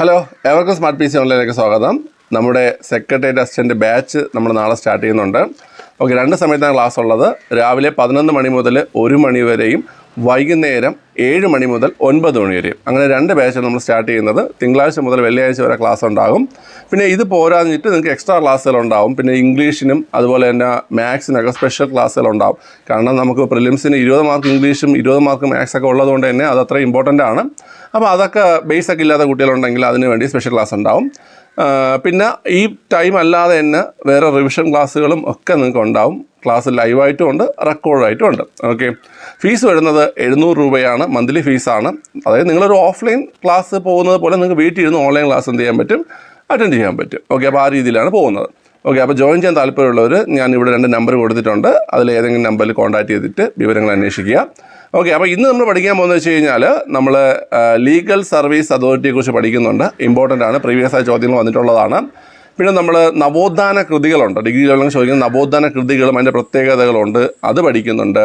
Hello എവർക്കും smart P C ഓൺലൈനിലേക്ക് സ്വാഗതം. നമ്മുടെ സെക്രട്ടേറിയറ്റ് അസിസ്റ്റന്റ് ബാച്ച് നമ്മൾ നാളെ സ്റ്റാർട്ട് ചെയ്യുന്നുണ്ട്. ഓക്കെ രണ്ട് സമയത്താണ് ക്ലാസ് ഉള്ളത്. രാവിലെ പതിനൊന്ന് മണി മുതൽ ഒരു മണി വരെയും വൈകുന്നേരം ഏഴ് മണി മുതൽ ഒൻപത് മണി വരെയും. അങ്ങനെ രണ്ട് ബാച്ചാണ് നമ്മൾ സ്റ്റാർട്ട് ചെയ്യുന്നത്. തിങ്കളാഴ്ച മുതൽ വെള്ളിയാഴ്ച വരെ ക്ലാസ് ഉണ്ടാകും. പിന്നെ ഇത് പോരാഞ്ഞിട്ട് നിങ്ങൾക്ക് എക്സ്ട്രാ ക്ലാസ്സുകൾ ഉണ്ടാവും. പിന്നെ ഇംഗ്ലീഷിനും അതുപോലെ തന്നെ മാത്സിനൊക്കെ സ്പെഷ്യൽ ക്ലാസ്സുകൾ ഉണ്ടാവും. കാരണം നമുക്ക് പ്രിലിംസിന് ഇരുപത് മാർക്ക് ഇംഗ്ലീഷും ഇരുപത് മാർക്ക് മാത്സൊക്കെ ഉള്ളതുകൊണ്ട് തന്നെ അത് അത്ര ഇമ്പോർട്ടന്റ് ആണ്. അപ്പോൾ അതൊക്കെ ബേസൊക്കെ ഇല്ലാത്ത കുട്ടികളുണ്ടെങ്കിൽ അതിന് വേണ്ടി സ്പെഷ്യൽ ക്ലാസ് ഉണ്ടാവും. പിന്നെ ഈ ടൈം അല്ലാതെ തന്നെ വേറെ റിവിഷൻ ക്ലാസ്സുകളും ഒക്കെ നിങ്ങൾക്ക് ഉണ്ടാവും. ക്ലാസ് ലൈവായിട്ടും ഉണ്ട് റെക്കോർഡായിട്ടും ഉണ്ട്. ഓക്കെ ഫീസ് വരുന്നത് എഴുന്നൂറ് രൂപയാണ് മന്ത്ലി ഫീസാണ് അതായത് നിങ്ങളൊരു ഓഫ്ലൈൻ ക്ലാസ് പോകുന്നത് പോലെ നിങ്ങൾക്ക് വീട്ടിൽ ഇരുന്ന് ഓൺലൈൻ ക്ലാസ് എന്ത് ചെയ്യാൻ പറ്റും? അറ്റൻഡ് ചെയ്യാൻ പറ്റും. ഓക്കെ അപ്പോൾ ആ രീതിയിലാണ് പോകുന്നത്. ഓക്കെ അപ്പോൾ ജോയിൻ ചെയ്യാൻ താല്പര്യമുള്ളവർ ഞാൻ ഇവിടെ രണ്ട് നമ്പർ കൊടുത്തിട്ടുണ്ട്. അതിൽ ഏതെങ്കിലും നമ്പറിൽ കോൺടാക്ട് ചെയ്തിട്ട് വിവരങ്ങൾ അന്വേഷിക്കുക. ഓക്കെ അപ്പോൾ ഇന്ന് നമ്മൾ പഠിക്കാൻ പോകുന്നത് വെച്ച് കഴിഞ്ഞാൽ നമ്മൾ ലീഗൽ സർവീസ് അതോറിറ്റിയെക്കുറിച്ച് പഠിക്കുന്നുണ്ട്. ഇമ്പോർട്ടന്റ് ആണ്. പ്രീവിയസ് ആയ ചോദ്യങ്ങൾ വന്നിട്ടുള്ളതാണ്. പിന്നെ നമ്മൾ നവോത്ഥാന കൃതികളുണ്ട്. ഡിഗ്രി ലെവലിൽ ചോദിക്കുന്ന നവോത്ഥാന കൃതികളും അതിന്റെ പ്രത്യേകതകളുണ്ട്. അത് പഠിക്കുന്നുണ്ട്.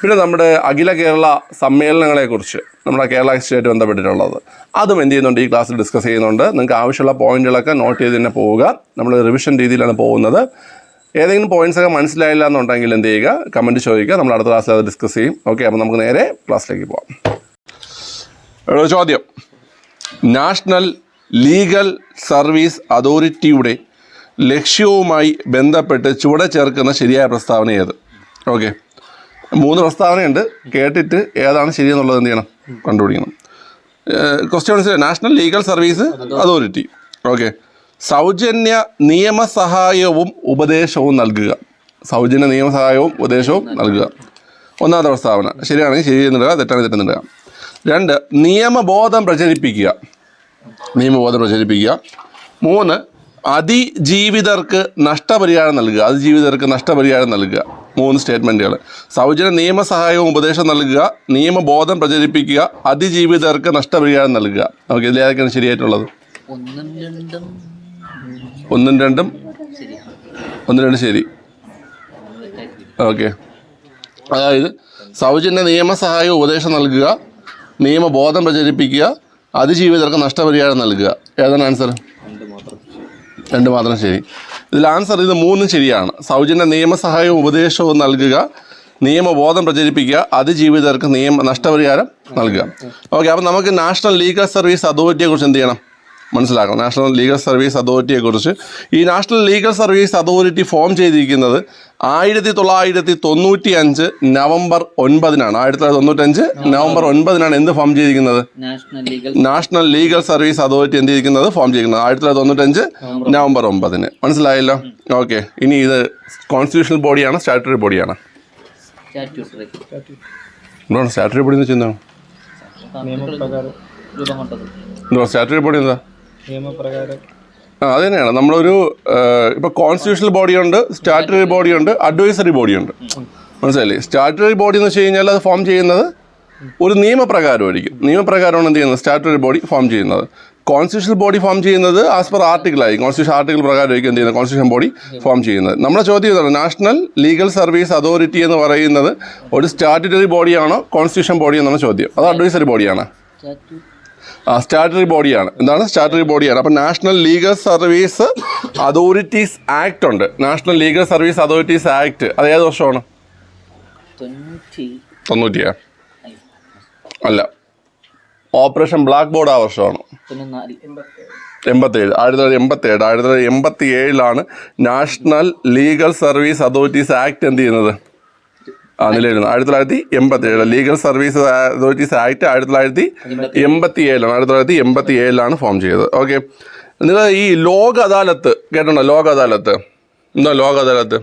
പിന്നെ നമ്മുടെ അഖില കേരള സമ്മേളനങ്ങളെക്കുറിച്ച് നമ്മുടെ കേരള ഹിസ്റ്ററിയായിട്ട് ബന്ധപ്പെട്ടിട്ടുള്ളത്. അതും എന്ത് ചെയ്യുന്നുണ്ട്? ഈ ക്ലാസ്സിൽ ഡിസ്കസ് ചെയ്യുന്നുണ്ട്. നിങ്ങൾക്ക് ആവശ്യമുള്ള പോയിന്റുകളൊക്കെ നോട്ട് ചെയ്ത് തന്നെ പോവുക. നമ്മൾ റിവിഷൻ രീതിയിലാണ് പോകുന്നത്. ഏതെങ്കിലും പോയിന്റ്സ് ഒക്കെ മനസ്സിലായില്ല എന്നുണ്ടെങ്കിൽ എന്ത് ചെയ്യുക? കമന്റ് ചോദിക്കുക. നമ്മൾ അടുത്ത ക്ലാസ്സിൽ അത് ഡിസ്കസ് ചെയ്യും. ഓക്കെ അപ്പോൾ നമുക്ക് നേരെ ക്ലാസ്സിലേക്ക് ഒരു ചോദ്യം. നാഷണൽ ലീഗൽ സർവീസ് അതോറിറ്റിയുടെ ലക്ഷ്യവുമായി ബന്ധപ്പെട്ട് ചുവടെ ചേർക്കുന്ന ശരിയായ പ്രസ്താവന ഏത്? ഓക്കെ മൂന്ന് പ്രസ്താവനയുണ്ട്. കേട്ടിട്ട് ഏതാണ് ശരിയെന്നുള്ളത് എന്ത് ചെയ്യണം? കണ്ടുപിടിക്കണം. Questions national legal service authority okay സൗജന്യ നിയമസഹായവും ഉപദേശവും നൽകുക. സൗജന്യ നിയമസഹായവും ഉപദേശവും നൽകുക. ഒന്നാമത്തെ പ്രസ്താവന. ശരിയാണെങ്കിൽ ശരി എന്നിടുക തെറ്റാണെങ്കിൽ തെറ്റെന്നിടുക രണ്ട് നിയമബോധം പ്രചരിപ്പിക്കുക. നിയമബോധം പ്രചരിപ്പിക്കുക. മൂന്ന് അതിജീവിതർക്ക് നഷ്ടപരിഹാരം നൽകുക. അതിജീവിതർക്ക് നഷ്ടപരിഹാരം നൽകുക. മൂന്ന് സ്റ്റേറ്റ്മെന്റുകൾ സൗജന്യ നിയമസഹായവും ഉപദേശം നൽകുക നിയമബോധം പ്രചരിപ്പിക്കുക അതിജീവിതർക്ക് നഷ്ടപരിഹാരം നൽകുക. ഓക്കെ ഇതിലേതൊക്കെയാണ് ശരിയായിട്ടുള്ളത്? ഒന്നും രണ്ടും ഒന്നും രണ്ടും ശരിയാണ്. ഒന്ന് രണ്ട് ശരി. ഓക്കെ. അതായത് സൗജന്യ നിയമസഹായവും ഉപദേശം നൽകുക നിയമബോധം പ്രചരിപ്പിക്കുക അതിജീവിതർക്ക് നഷ്ടപരിഹാരം നൽകുക. ഏതാണ് ആൻസർ രണ്ട് മാത്രം ശരി. ഇതിൽ ആൻസർ ഇത് മൂന്നും ശരിയാണ്. സൗജന്യ നിയമസഹായവും ഉപദേശവും നൽകുക. നിയമബോധം പ്രചരിപ്പിക്കുക. അതിജീവിതർക്ക് നിയമ നഷ്ടപരിഹാരം നൽകുക. ഓക്കെ അപ്പം നമുക്ക് നാഷണൽ ലീഗൽ സർവീസ് അതോറിറ്റിയെ കുറിച്ച് എന്ത് ചെയ്യണം? മനസ്സിലാക്കണം. നാഷണൽ ലീഗൽ സർവീസ് അതോറിറ്റിയെ കുറിച്ച്. ഈ national legal service authority form ചെയ്തിരിക്കുന്നത് ആയിരത്തി തൊള്ളായിരത്തി തൊണ്ണൂറ്റി അഞ്ച് നവംബർ ഒൻപതിനാണ്. ആയിരത്തി തൊള്ളായിരത്തി തൊണ്ണൂറ്റഞ്ച് നവംബർ ഒൻപതിനാണ് എന്ത് ഫോം ചെയ്തിരിക്കുന്നത്? നാഷണൽ ലീഗൽ സർവീസ് അതോറിറ്റി എന്ത് ചെയ്തിരിക്കുന്നത്? ഫോം ചെയ്തിരിക്കുന്നത്. ആയിരത്തി തൊള്ളായിരത്തി തൊണ്ണൂറ്റഞ്ച് നവംബർ ഒമ്പതിന്. മനസ്സിലായല്ലോ? ഓക്കെ ഇനി ഇത് കോൺസ്റ്റിറ്റ്യൂഷണൽ ബോഡിയാണ് സ്റ്റാറ്റുട്ടറി ബോഡിയാണ് സ്റ്റാറ്റുട്ടറി ബോഡി എന്ന് വെച്ചാൽ സ്റ്റാറ്റുട്ടറി ബോഡി എന്താ? നിയമപ്രകാരം. ആ അത് തന്നെയാണ്. നമ്മളൊരു ഇപ്പോൾ കോൺസ്റ്റിറ്റ്യൂഷണൽ ബോഡിയുണ്ട് ബോഡി ബോഡിയുണ്ട് അഡ്വൈസറി ബോഡിയുണ്ട് മനസ്സിലായില്ലേ? സ്റ്റാറ്ററി ബോഡി എന്ന് വെച്ച് കഴിഞ്ഞാൽ അത് ഫോം ചെയ്യുന്നത് ഒരു നിയമപ്രകാരമായിരിക്കും. നിയമപ്രകാരമാണ് എന്ത് ചെയ്യുന്നത്? സ്റ്റാറ്ററി ബോഡി ഫോം ചെയ്യുന്നത്. കോൺസ്റ്റിറ്റ്യൂഷണൽ ബോഡി ഫോം ചെയ്യുന്നത് ആസ് പെർ ആർട്ടിക്കിളായി കോൺസ്റ്റിറ്റ്യൂഷൻ ആർട്ടിക്കിൾ പ്രകാരമായിരിക്കും എന്ത് ചെയ്യുന്നത്? കോൺസ്റ്റിറ്റ്യൂഷൻ ബോഡി ഫോം ചെയ്യുന്നത്. നമ്മുടെ ചോദ്യം ഇതാണ്. നാഷണൽ ലീഗൽ സർവീസ് അതോറിറ്റി എന്ന് പറയുന്നത് ഒരു സ്റ്റാറ്റ്യൂട്ടറി ബോഡിയാണോ കോൺസ്റ്റിറ്റ്യൂഷൻ ബോഡി എന്നാണ് ചോദ്യം. അത് അഡ്വൈസറി ബോഡിയാണ് സ്റ്റാറ്ററി ബോഡിയാണ് എന്താണ്? സ്റ്റാറ്ററി ബോഡിയാണ് അപ്പം national legal service authorities act ഉണ്ട്. National legal service authorities act അത് ഏത് വർഷമാണ്? തൊണ്ണൂറ്റി തൊണ്ണൂറ്റിയാ അല്ല. ഓപ്പറേഷൻ ബ്ലാക്ക് ബോർഡ് ആ വർഷമാണ്. എൺപത്തേഴ്. ആയിരത്തി തൊള്ളായിരത്തി എൺപത്തേഴ്. ആയിരത്തി തൊള്ളായിരത്തി എൺപത്തി ഏഴിലാണ് national legal service authorities act എന്ത് ചെയ്യുന്നത്? ആ നിലയിലുന്നത് ആയിരത്തി തൊള്ളായിരത്തി എൺപത്തി ഏഴ് ലീഗൽ സർവീസ് അതോറിറ്റീസ് ആക്ട് ആയിരത്തി തൊള്ളായിരത്തി എൺപത്തി ഏഴിലാണ് ആയിരത്തി തൊള്ളായിരത്തി എൺപത്തി ഏഴിലാണ് ഫോം ചെയ്തത്. ഓക്കെ നിങ്ങൾ ഈ ലോക അദാലത്ത് കേട്ടോ ലോക അദാലത്ത് എന്താ ലോക അദാലത്ത്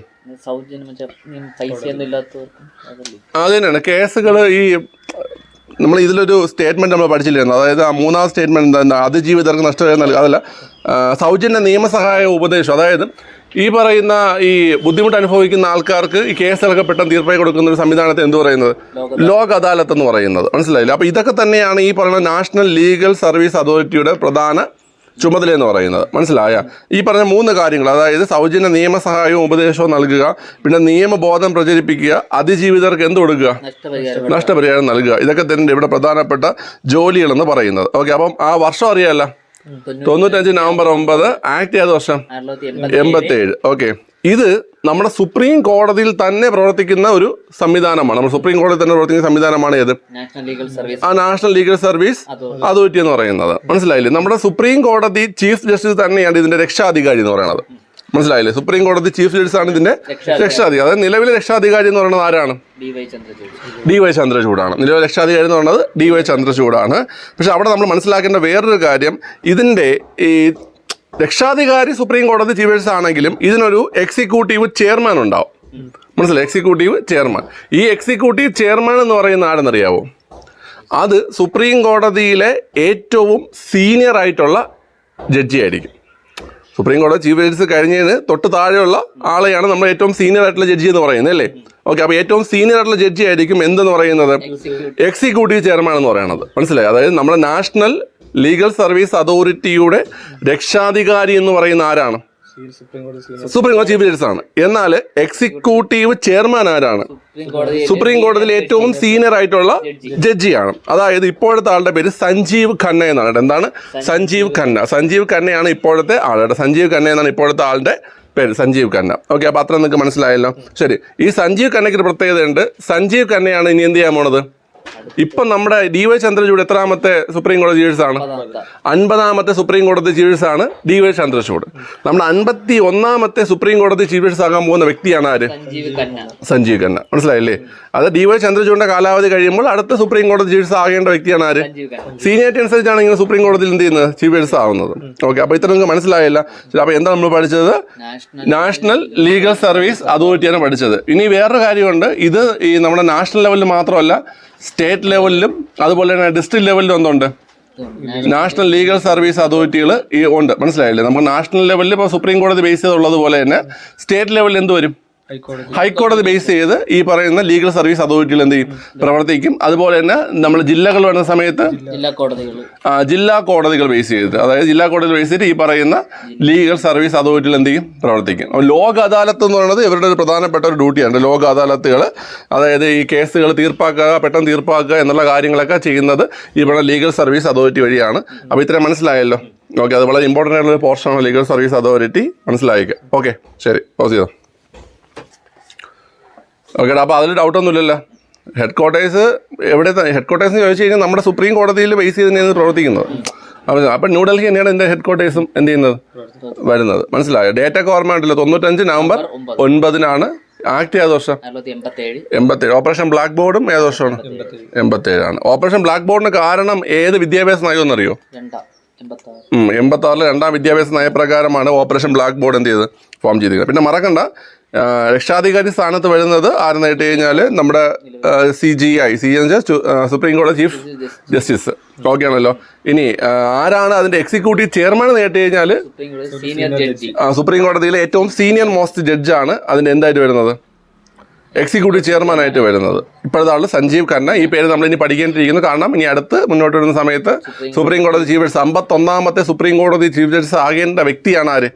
അത് തന്നെയാണ്. കേസുകൾ ഈ നമ്മൾ ഇതിലൊരു സ്റ്റേറ്റ്മെന്റ് നമ്മൾ പഠിച്ചില്ലായിരുന്നു. അതായത് ആ മൂന്നാം സ്റ്റേറ്റ്മെന്റ് എന്താ അതിജീവിതർക്ക് നഷ്ടപരിഹാരം നൽകുക. അതല്ല സൗജന്യ നിയമസഹായ ഉപദേശം. അതായത് ഈ പറയുന്ന ഈ ബുദ്ധിമുട്ട് അനുഭവിക്കുന്ന ആൾക്കാർക്ക് ഈ കേസിലൊക്കെ പെട്ടെന്ന് തീർപ്പായി കൊടുക്കുന്ന ഒരു സംവിധാനത്തെ എന്ത് പറയുന്നത്? ലോക അദാലത്ത് എന്ന് പറയുന്നത്. മനസ്സിലായില്ല? അപ്പോൾ ഇതൊക്കെ തന്നെയാണ് ഈ പറയുന്ന നാഷണൽ ലീഗൽ സർവീസ് അതോറിറ്റിയുടെ പ്രധാന ചുമതല എന്ന് പറയുന്നത്. മനസ്സിലായ? ഈ പറഞ്ഞ മൂന്ന് കാര്യങ്ങൾ അതായത് സൗജന്യ നിയമസഹായവും ഉപദേശവും നൽകുക പിന്നെ നിയമബോധം പ്രചരിപ്പിക്കുക അതിജീവിതർക്ക് എന്ത് കൊടുക്കുക? നഷ്ടപരിഹാരം. നൽകുക. ഇതൊക്കെ തന്നെ ഇവിടെ പ്രധാനപ്പെട്ട ജോലികളെന്ന് പറയുന്നത്. ഓക്കെ അപ്പം ആ വർഷം അറിയാമല്ല തൊണ്ണൂറ്റഞ്ച് നവംബർ ഒമ്പത് ആക്ട് ചെയ്ത വർഷം? എൺപത്തി ഏഴ് ഓക്കെ ഇത് നമ്മുടെ സുപ്രീം കോടതിയിൽ തന്നെ പ്രവർത്തിക്കുന്ന ഒരു സംവിധാനമാണ്. നമ്മുടെ സുപ്രീം കോടതിയിൽ തന്നെ പ്രവർത്തിക്കുന്ന സംവിധാനമാണ് ഏത്? നാഷണൽ ലീഗൽ സർവീസ് ആ നാഷണൽ ലീഗൽ സർവീസ് അതോറിറ്റി എന്ന് പറയുന്നത്. മനസ്സിലായില്ലേ? നമ്മുടെ സുപ്രീം കോടതി ചീഫ് ജസ്റ്റിസ് തന്നെയാണ് ഇതിന്റെ രക്ഷാധികാരി എന്ന് പറയുന്നത്. മനസ്സിലായില്ലേ? സുപ്രീം കോടതി ചീഫ് ജസ്റ്റിസ് ആണ് ഇതിന്റെ രക്ഷാധികാരി. അതായത് നിലവിലെ രക്ഷാധികാരി എന്ന് പറയുന്നത് ആരാണ്? D Y Chandrachud. D Y ചന്ദ്രചൂഡാണ്. നിലവിലെ രക്ഷാധികാരി എന്ന് പറയുന്നത് ഡി വൈ ചന്ദ്രചൂഡാണ്. പക്ഷെ അവിടെ നമ്മൾ മനസ്സിലാക്കേണ്ട വേറൊരു കാര്യം ഇതിന്റെ ഈ രക്ഷാധികാരി സുപ്രീം കോടതി ചീഫ് ജസ്റ്റിസ് ആണെങ്കിലും ഇതിനൊരു എക്സിക്യൂട്ടീവ് ചെയർമാൻ ഉണ്ടാവും. മനസ്സിലായി? Executive chairman. ഈ എക്സിക്യൂട്ടീവ് ചെയർമാൻ എന്ന് പറയുന്ന ആരെന്നറിയാവോ? അത് സുപ്രീം കോടതിയിലെ ഏറ്റവും സീനിയർ ആയിട്ടുള്ള ജഡ്ജി ആയിരിക്കും. സുപ്രീം കോടതി ചീഫ് ജസ്റ്റിസ് കഴിഞ്ഞതിന് തൊട്ട് താഴെയുള്ള ആളെയാണ് നമ്മൾ ഏറ്റവും സീനിയർ ആയിട്ടുള്ള ജഡ്ജി എന്ന് പറയുന്നത് അല്ലേ? ഓക്കെ അപ്പോൾ ഏറ്റവും സീനിയർ ആയിട്ടുള്ള ജഡ്ജി ആയിരിക്കും എന്തെന്ന് പറയുന്നത്? എക്സിക്യൂട്ടീവ് ചെയർമാൻ എന്ന് പറയുന്നത് മനസ്സിലായി? അതായത് നമ്മുടെ നാഷണൽ ലീഗൽ സർവീസ് അതോറിറ്റിയുടെ രക്ഷാധികാരി എന്ന് പറയുന്ന ആരാണ്? സുപ്രീം കോടതി ചീഫ് ജസ്റ്റിസ് ആണ്. എന്നാൽ എക്സിക്യൂട്ടീവ് ചെയർമാൻ ആരാണ്? സുപ്രീം കോടതി കോടതിയിൽ ഏറ്റവും സീനിയർ ആയിട്ടുള്ള ജഡ്ജിയാണ്. അതായത് ഇപ്പോഴത്തെ ആളുടെ പേര് സഞ്ജീവ് ഖന്ന എന്നാണ്. എന്താണ്? സഞ്ജീവ് ഖന്ന. സഞ്ജീവ് ഖന്നയാണ് ഇപ്പോഴത്തെ ആളുടെ സഞ്ജീവ് ഖന്ന എന്നാണ് ഇപ്പോഴത്തെ ആളുടെ പേര് സഞ്ജീവ് ഖന്ന. ഓക്കെ അപ്പോൾ അത്ര നിങ്ങൾക്ക് മനസ്സിലായല്ലോ. ശരി ഈ സഞ്ജീവ് ഖന്നയ്ക്ക് ഒരു പ്രത്യേകതയുണ്ട്. സഞ്ജീവ് ഖന്നയാണ് ഇനി എന്ത് ചെയ്യാൻ പോണത്? ഇപ്പം നമ്മുടെ ഡി വൈ ചന്ദ്രചൂഡ് എത്രാമത്തെ സുപ്രീം കോടതി ജീവിസ് ആണ്? പതാമത്തെ അൻപതാമത്തെ സുപ്രീം കോടതി ജസ്റ്റിസ് ആണ് ഡി വൈ ചന്ദ്രചൂഡ്. നമ്മുടെ അൻപത്തി ഒന്നാമത്തെ സുപ്രീം കോടതി ചീഫ് ആകാൻ പോകുന്ന വ്യക്തിയാണ് ആര്? സഞ്ജീവ് ഖന്ന. മനസ്സിലായില്ലേ? അത് ഡി വൈ ചന്ദ്രചൂഡിന്റെ കാലാവധി കഴിയുമ്പോൾ അടുത്ത സുപ്രീം കോടതി ചീഫ് ആകേണ്ട വ്യക്തിയാണ് ആര്? സീനിയറിറ്റി അനുസരിച്ചാണ് ഇങ്ങനെ സുപ്രീം കോടതിയിൽ എന്ത് ചെയ്യുന്നത്? ചീഫ് ജസ്റ്റിസ് ആവുന്നത്. ഓക്കെ അപ്പോൾ ഇത്ര നിങ്ങൾക്ക് മനസ്സിലായില്ല. അപ്പൊ അപ്പോൾ എന്താ നമ്മൾ പഠിച്ചത്? നാഷണൽ നാഷണൽ ലീഗൽ സർവീസ് അതോറിറ്റിയാണ് പഠിച്ചത്. ഇനി വേറൊരു കാര്യമുണ്ട്. ഇത് ഈ നമ്മുടെ നാഷണൽ ലെവലിൽ മാത്രമല്ല സ്റ്റേറ്റ് ലെവലിലും അതുപോലെ തന്നെ ഡിസ്ട്രിക്ട് ലെവലിലും എന്തുണ്ട്? നാഷണൽ ലീഗൽ സർവീസ് അതോറിറ്റികൾ ഈ ഉണ്ട്. മനസ്സിലായില്ലേ? നമുക്ക് നാഷണൽ ലെവലിൽ ഇപ്പോൾ സുപ്രീം കോടതി ബേസ് ചെയ്തുള്ളത് പോലെ തന്നെ സ്റ്റേറ്റ് ലെവലിൽ എന്ത് വരും? ഹൈക്കോടതി. ബേസ് ചെയ്ത് ഈ പറയുന്ന ലീഗൽ സർവീസ് അതോറിറ്റികൾ എന്ത് ചെയ്യും? പ്രവർത്തിക്കും. അതുപോലെ തന്നെ നമ്മൾ ജില്ലകൾ വരുന്ന സമയത്ത് ജില്ലാ. കോടതികൾ. ആ, ജില്ലാ കോടതികൾ ബേസ് ചെയ്തിട്ട് അതായത് ജില്ലാ കോടതികൾ ബേസ് ചെയ്തിട്ട് ഈ പറയുന്ന ലീഗൽ സർവീസ് അതോറിറ്റികൾ എന്ത് ചെയ്യും? പ്രവർത്തിക്കും. ലോക അദാലത്ത് എന്ന് പറയുന്നത് ഇവരുടെ ഒരു പ്രധാനപ്പെട്ട ഒരു ഡ്യൂട്ടിയാണ്. ലോക അദാലത്തുകൾ അതായത് ഈ കേസുകൾ തീർപ്പാക്കുക പെട്ടെന്ന് തീർപ്പാക്കുക എന്നുള്ള കാര്യങ്ങളൊക്കെ ചെയ്യുന്നത് ഈ പറയുന്ന ലീഗൽ സർവീസ് അതോറിറ്റി വഴിയാണ്. അപ്പോൾ ഇത്രയും മനസ്സിലായല്ലോ? ഓക്കെ അത് വളരെ ഇമ്പോർട്ടന്റ് ആയിട്ടുള്ള ഒരു പോർഷനാണ് ലീഗൽ സർവീസ് അതോറിറ്റി. മനസ്സിലായിക്കുക ഓക്കെ ശരി. പോസ് ചെയ്തോ? ഓക്കെ അപ്പോൾ അതിൽ ഡൗട്ടൊന്നുമില്ലല്ലോ ഹെഡ് ക്വാർട്ടേഴ്സ് എവിടെ ഹെഡ് ക്വാർട്ടേഴ്സ് ചോദിച്ചു കഴിഞ്ഞാൽ നമ്മുടെ സുപ്രീം കോടതിയിൽ ബേസ് ചെയ്ത് തന്നെയാണ് പ്രവർത്തിക്കുന്നത്. അപ്പോൾ അപ്പം ന്യൂഡൽഹി തന്നെയാണ് എന്റെ ഹെഡ് ക്വാർട്ടേഴ്സും എന്ത് ചെയ്യുന്നത്? വരുന്നത്. മനസ്സിലായോ? ഡേറ്റ ഒക്കെ ഓർമ്മ ഉണ്ടല്ലോ. തൊണ്ണൂറ്റഞ്ച് നവംബർ ഒൻപതിനാണ് ആക്ട് ഏത് വർഷം എൺപത്തേഴ് ഓപ്പറേഷൻ ബ്ലാക്ക് ബോർഡും ഏത് വർഷമാണ് എൺപത്തേഴാണ് ഓപ്പറേഷൻ ബ്ലാക്ക് ബോർഡിന് കാരണം ഏത് വിദ്യാഭ്യാസ നയം എന്നറിയോ എൺപത്താറിലെ എൺപത്തി ആറ് ആറിലെ രണ്ടാം വിദ്യാഭ്യാസ നയപ്രകാരമാണ് ഓപ്പറേഷൻ ബ്ലാക്ക് ബോർഡ് എന്ത് ചെയ്ത് ഫോം ചെയ്തിരിക്കുന്നത്. പിന്നെ മറക്കണ്ട. രക്ഷാധികാരി സ്ഥാനത്ത് വരുന്നത് ആരെന്ന് കേട്ട് കഴിഞ്ഞാൽ നമ്മുടെ സി ജി ഐ സി എന്ന് വെച്ചാൽ സുപ്രീം കോടതി ചീഫ് ജസ്റ്റിസ് ഓക്കെ ആണല്ലോ ഇനി ആരാണ് അതിന്റെ എക്സിക്യൂട്ടീവ് ചെയർമാൻ കേട്ട് കഴിഞ്ഞാൽ സുപ്രീം കോടതിയിലെ ഏറ്റവും സീനിയർ മോസ്റ്റ് ജഡ്ജാണ് അതിന്റെ എന്തായിട്ട് വരുന്നത്? എക്സിക്യൂട്ടീവ് ചെയർമാനായിട്ട് വരുന്നത്. ഇപ്പോഴത്തെ ആൾ സഞ്ജീവ് ഖന്ന. ഈ പേര് നമ്മൾ ഇനി പഠിക്കേണ്ടിയിരിക്കുന്നു. കാരണം ഇനി അടുത്ത് മുന്നോട്ട് വരുന്ന സമയത്ത് സുപ്രീം കോടതി ചീഫ് ജസ്റ്റിസ് അമ്പത്തൊന്നാമത്തെ സുപ്രീം കോടതി ചീഫ് ജസ്റ്റിസ് ആകേണ്ട വ്യക്തിയാണ് ആര്?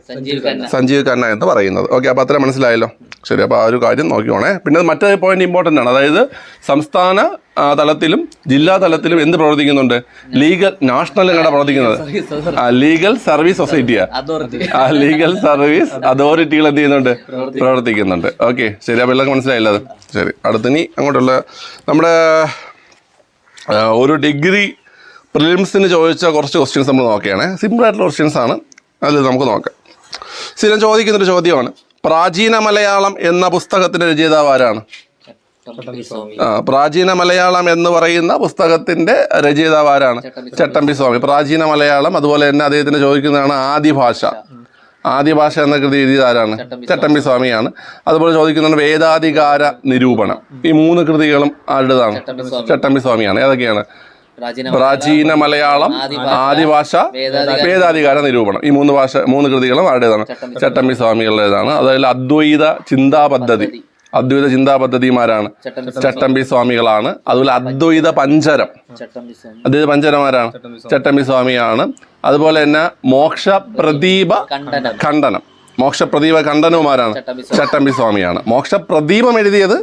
സഞ്ജീവ് ഖന്ന. എന്ന് പറയുന്നത്. ഓക്കെ അപ്പോൾ അത്ര മനസ്സിലായല്ലോ. ശരി അപ്പോൾ ആ ഒരു കാര്യം നോക്കിക്കോണേ. പിന്നെ മറ്റൊരു പോയിന്റ് ഇമ്പോർട്ടന്റ് ആണ്. അതായത് സംസ്ഥാന തലത്തിലും ജില്ലാ തലത്തിലും എന്ത് പ്രവർത്തിക്കുന്നുണ്ട്? ലീഗൽ നാഷണൽ എങ്ങനെയാണ് പ്രവർത്തിക്കുന്നത്? ലീഗൽ സർവീസ് സൊസൈറ്റിയാ ആ ലീഗൽ സർവീസ് അതോറിറ്റികൾ എന്ത് ചെയ്യുന്നുണ്ട്? പ്രവർത്തിക്കുന്നുണ്ട്. ഓക്കെ ശരി അപ്പോൾ എല്ലാവർക്കും മനസ്സിലായില്ല അത്? ശരി അടുത്തിനി അങ്ങോട്ടുള്ള നമ്മുടെ ഒരു ഡിഗ്രി പ്രിലിംസിന് ചോദിച്ച കുറച്ച് ക്വസ്റ്റ്യൻസ് നമ്മൾ നോക്കുകയാണേ. സിമ്പിൾ ആയിട്ടുള്ള ക്വസ്റ്റ്യൻസ് ആണ്. അതിൽ നമുക്ക് നോക്കാം. സ്ഥിരം ചോദിക്കുന്നൊരു ചോദ്യമാണ്. പ്രാചീന മലയാളം എന്ന പുസ്തകത്തിന്റെ രചയിതാവ് ആരാണ്? പ്രാചീന മലയാളം എന്ന് പറയുന്ന പുസ്തകത്തിന്റെ രചയിതാവ് ആരാണ് ചട്ടമ്പി സ്വാമി. പ്രാചീന മലയാളം അതുപോലെ തന്നെ അദ്ദേഹത്തിന് ചോദിക്കുന്നതാണ് ആദ്യ ഭാഷ. ആദ്യ ഭാഷ. എന്ന കൃതി എഴുതിയത് ആരാണ് ചട്ടമ്പി സ്വാമിയാണ്. അതുപോലെ ചോദിക്കുന്നുണ്ട് വേദാധികാര നിരൂപണം. ഈ മൂന്ന് കൃതികളും ആരുടേതാണ്? ചട്ടമ്പി സ്വാമിയാണ്. ഏതൊക്കെയാണ്? പ്രാചീന മലയാളം മലയാളം ആദിഭാഷ വേദാധികാര നിരൂപണം. ഈ മൂന്ന് ഭാഷ മൂന്ന് കൃതികളും ആരുടേതാണ്? ചട്ടമ്പി സ്വാമികളുടേതാണ്. അതായത് അദ്വൈത ചിന്താ പദ്ധതി. അദ്വൈത ചിന്താ പദ്ധതിമാരാണ് ചട്ടമ്പി സ്വാമികളാണ്. അതുപോലെ അദ്വൈത പഞ്ചരം. അദ്വൈത പഞ്ചരമാരാണ്? ചട്ടമ്പി സ്വാമിയാണ്. അതുപോലെ തന്നെ മോക്ഷ പ്രദീപ കണ്ടനം ഖണ്ഡനം. മോക്ഷപ്രദീപ ഖണ്ഡനവുമാരാണ്. ചട്ടമ്പി സ്വാമിയാണ്. മോക്ഷപ്രദീപം എഴുതിയത്?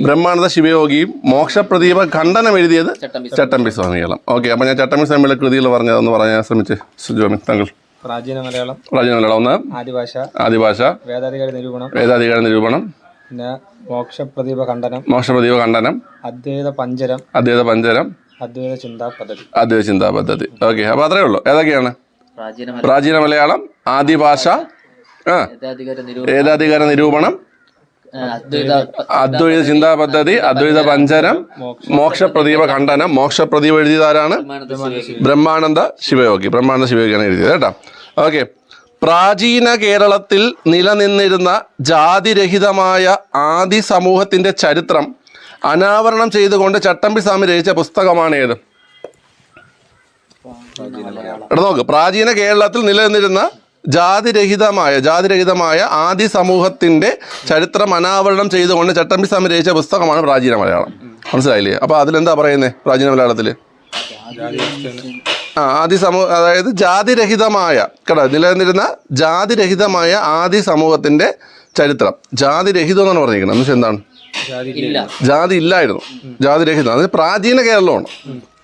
ബ്രഹ്മാനന്ദ ശിവയോഗിയും മോക്ഷപ്രദീപ ഖണ്ഡനം എഴുതിയത് ചട്ടമ്പി ചട്ടമ്പി സ്വാമികളും ഓക്കെ അപ്പം ഞാൻ ചട്ടമ്പി സ്വാമിയുടെ കൃതികൾ പറഞ്ഞതെന്ന് പറയാൻ ശ്രമിച്ച്. സുജോമി താങ്കൾ. പ്രാചീന മലയാളം. പ്രാചീന മലയാളം ഒന്ന്. ആദിഭാഷ. ആദിഭാഷ. വേദാധികാരി നിരൂപണം. വേദാധികാര നിരൂപണം. പിന്നെ മോക്ഷപ്രദീപ ഖണ്ഡനം മോക്ഷപ്രദീപ ഖണ്ഡനം അദ്വൈത പഞ്ചരം അദ്വൈത പഞ്ചരം അദ്വൈത ചിന്താ പദ്ധതി. അദ്വൈത ചിന്താ പദ്ധതി. ഓക്കെ അപ്പൊ അത്രേ ഉള്ളൂ. ഏതൊക്കെയാണ്? പ്രാചീന മലയാളം. ആദ്യ ഭാഷ ഏതാധികാര നിരൂപണം? അദ്വൈത ചിന്താ പദ്ധതി അദ്വൈത പഞ്ചരം മോക്ഷപ്രദീപ ഖണ്ഡനം മോക്ഷപ്രദീപ എഴുതിയതാരാണ് ബ്രഹ്മാനന്ദ ശിവയോഗി. ബ്രഹ്മാനന്ദ ശിവയോഗിയാണ് എഴുതിയത് കേട്ടോ. ഓക്കെ. പ്രാചീന കേരളത്തിൽ നിലനിന്നിരുന്ന ജാതിരഹിതമായ ആദി സമൂഹത്തിന്റെ ചരിത്രം അനാവരണം ചെയ്തുകൊണ്ട് ചട്ടമ്പി സ്വാമി രചിച്ച പുസ്തകമാണ് ഏത് എടാ നോക്ക് പ്രാചീന കേരളത്തിൽ നിലനിന്നിരുന്ന ജാതിരഹിതമായ ജാതിരഹിതമായ ആദി സമൂഹത്തിന്റെ ചരിത്രം അനാവരണം ചെയ്തുകൊണ്ട് ചട്ടമ്പി സ്വാമി രചിച്ച പുസ്തകമാണ് പ്രാചീന മലയാളം. മനസ്സിലായില്ലേ? അപ്പൊ അതിലെന്താ പറയുന്നത് പ്രാചീന മലയാളത്തിൽ? ആ ആദി സമൂഹ അതായത് ജാതിരഹിതമായ കേട്ടോ നിലനിന്നിരുന്ന ജാതിരഹിതമായ ആദി സമൂഹത്തിന്റെ ചരിത്രം. ജാതിരഹിതം എന്നാണ് പറഞ്ഞിരിക്കുന്നത്. എന്ന് വെച്ചാൽ എന്താണ്? ജാതി ഇല്ലായിരുന്നു. ജാതിരഹിതം. അത് പ്രാചീന കേരളമാണ്.